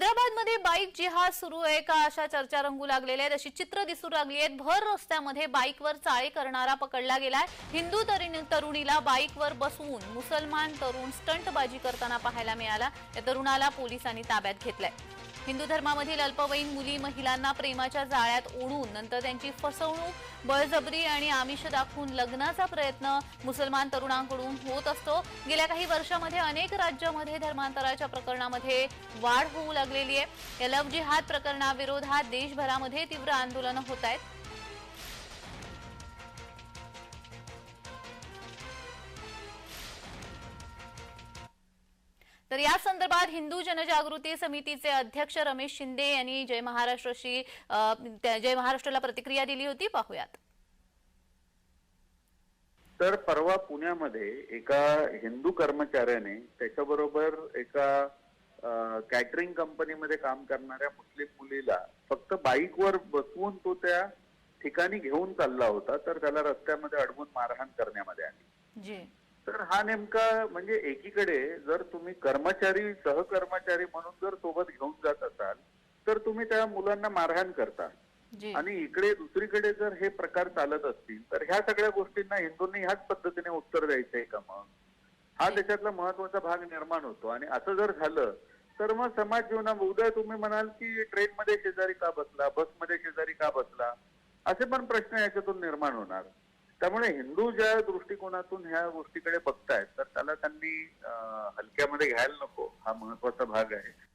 हैदराबादमध्ये बाईक जिहाद सुरू आहे का अशा चर्चा रंगू लागलेल्या आहेत. अशी चित्र दिसू लागली आहेत. भर रस्त्यामध्ये बाईकवर चाळे करणारा पकडला गेलाय. हिंदू तरुणी तरुणीला बाईकवर बसवून मुसलमान तरुण स्टंटबाजी करताना पाहायला मिळाला. या तरुणाला पोलिसांनी ताब्यात घेतलाय. हिंदू धर्मामधील अल्पवयीन मुली महिलांना प्रेमाच्या जाळ्यात ओढून नंतर त्यांची फसवणूक बळजबरी आणि आमिष दाखवून लग्नाचा प्रयत्न मुसलमान तरुणांकडून होत असतो. गेल्या काही वर्षामध्ये अनेक राज्यामध्ये धर्मांतराच्या प्रकरणामध्ये वाढ होऊ लागलेली आहे. या लव जिहाद प्रकरणाविरोधात देशभरामध्ये तीव्र आंदोलनं होत आहेत. तर या संदर्भात हिंदू जनजागृती समितीचे अध्यक्ष रमेश शिंदे यांनी जय महाराष्ट्रशी जय महाराष्ट्राला प्रतिक्रिया दिली होती. पाहूयात. तर परवा पुण्यामध्ये एका हिंदू कर्मचाऱ्याने त्याच्याबरोबर एका कॅटरिंग कंपनीमध्ये काम करणाऱ्या मुस्लिम मुलीला फक्त बाईकवर बसवून तो त्या ठिकाणी घेऊन चालला होता. तर त्याला रस्त्यामध्ये अडवून मारहाण करण्यामध्ये आली. तर हा नेमका म्हणजे एकीकडे जर तुम्ही कर्मचारी सहकर्मचारी म्हणून जर सोबत घेऊन जात असाल तर तुम्ही त्या मुलांना मारहाण करता. आणि इकडे दुसरीकडे जर हे प्रकार चालत असतील तर ह्या सगळ्या गोष्टींना हिंदूंनी ह्याच पद्धतीने उत्तर द्यायचंय का मग? हा त्याच्यातला महत्त्वाचा भाग निर्माण होतो. आणि असं जर झालं तर मग समाज जीवनात उद्या तुम्ही म्हणाल की ट्रेनमध्ये शेजारी का बसला बसमध्ये शेजारी का बसला? असे पण प्रश्न याच्यातून निर्माण होणार. त्यामुळे हिंदू ज्या दृष्टिकोनातून ह्या गोष्टीकडे बघतायत तर त्याला त्यांनी हलक्यामध्ये घ्यायला नको. हा महत्त्वाचा भाग आहे.